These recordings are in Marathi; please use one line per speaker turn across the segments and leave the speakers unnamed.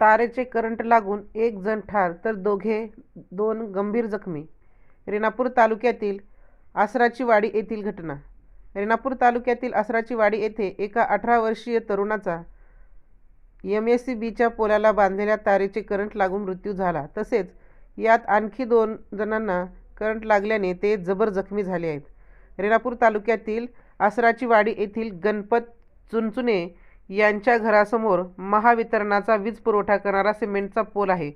तारेचे करंट लागून एक जण ठार तर दोघे दोन गंभीर जखमी. रेणापूर तालुक्यातील आसराची वाडी येथील घटना. रेणापूर तालुक्यातील आसराचीवाडी येथे एका अठरा वर्षीय तरुणाचा एम एस सी बीच्या पोलाला बांधलेल्या तारेचे करंट लागून मृत्यू झाला. तसेच यात आणखी दोन जणांना करंट लागल्याने ते जबर जखमी झाले आहेत. रेणापूर तालुक्यातील आसराची वाडी येथील गणपत चुनचुने यांच्या घरासमोर महावितरणाचा वीज पुरवठा करणारा सिमेंटचा पोल आहे.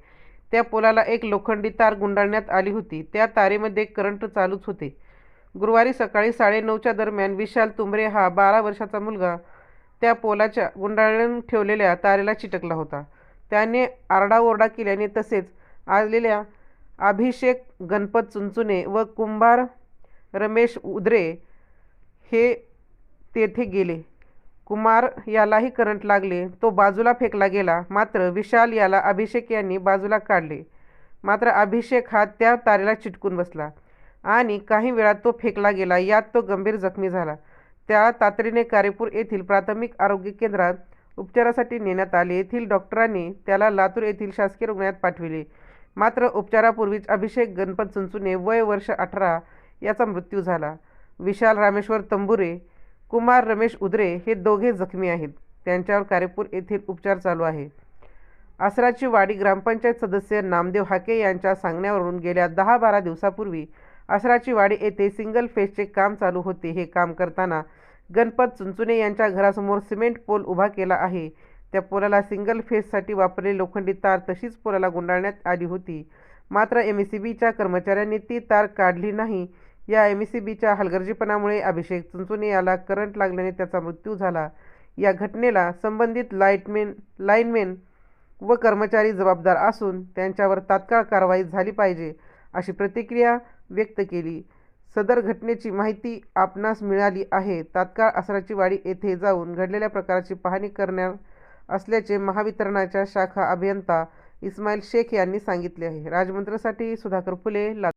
त्या पोलाला एक लोखंडी तार गुंडाळण्यात आली होती. त्या तारेमध्ये करंट चालूच होते. गुरुवारी सकाळी साडेनऊच्या दरम्यान विशाल तुंबरे हा बारा वर्षाचा मुलगा त्या पोलाच्या गुंडाळून ठेवलेल्या तारेला चिटकला होता. त्याने आरडाओरडा केल्याने तसेच आलेल्या अभिषेक गणपत चुंचुने व कुंभार रमेश उदरे हे तेथे गेले. कुमार यालाही करंट लागले. तो बाजूला फेकला गेला. मात्र विशाल याला अभिषेक यांनी बाजूला काढले. मात्र अभिषेक हा त्या तारेला चिटकून बसला आणि काही वेळात तो फेकला गेला. यात तो गंभीर जखमी झाला. त्या तातडीने कारेपूर येथील प्राथमिक आरोग्य केंद्रात उपचारासाठी नेण्यात आले. येथील डॉक्टरांनी त्याला लातूर येथील शासकीय रुग्णालयात पाठविले. मात्र उपचारापूर्वीच अभिषेक गणपत चुंचुने वय वर्ष अठरा याचा मृत्यू झाला. विशाल रामेश्वर तंबुरे कुमार रमेश उदरे हे दोघे जखमी आहेत. त्यांच्यावर कारेपूर येथील उपचार चालू आहे. आसराची वाडी ग्रामपंचायत सदस्य नामदेव हाके यांच्या सांगण्यावरून गेल्या दहा बारा दिवसापूर्वी आसराची वाडी येथे सिंगल फेजचे काम चालू होते. हे काम करताना गणपत चुंचुने यांच्या घरासमोर सिमेंट पोल उभा केला आहे. त्या पोलाला सिंगल फेससाठी वापरलेली लोखंडी तार तशीच पोलाला गुंडाळण्यात आली होती. मात्र एम सी बीच्या कर्मचाऱ्यांनी ती तार काढली नाही. या एम सी बीच्या हलगर्जीपणामुळे अभिषेक चुंचुने याला करंट लागल्याने त्याचा मृत्यू झाला. या घटनेला संबंधित लाईटमेन लाईनमेन व कर्मचारी जबाबदार असून त्यांच्यावर तात्काळ कारवाई झाली पाहिजे अशी प्रतिक्रिया व्यक्त केली. सदर घटनेची माहिती आपणास मिळाली आहे. तात्काळ आसराची वाडी येथे जाऊन घडलेल्या प्रकाराची पाहणी करण्यास असल्याचे महावितरणाच्या शाखा अभियंता इस्माईल शेख यांनी सांगितले आहे. राजमंत्र्यासाठी सुधाकर फुले ला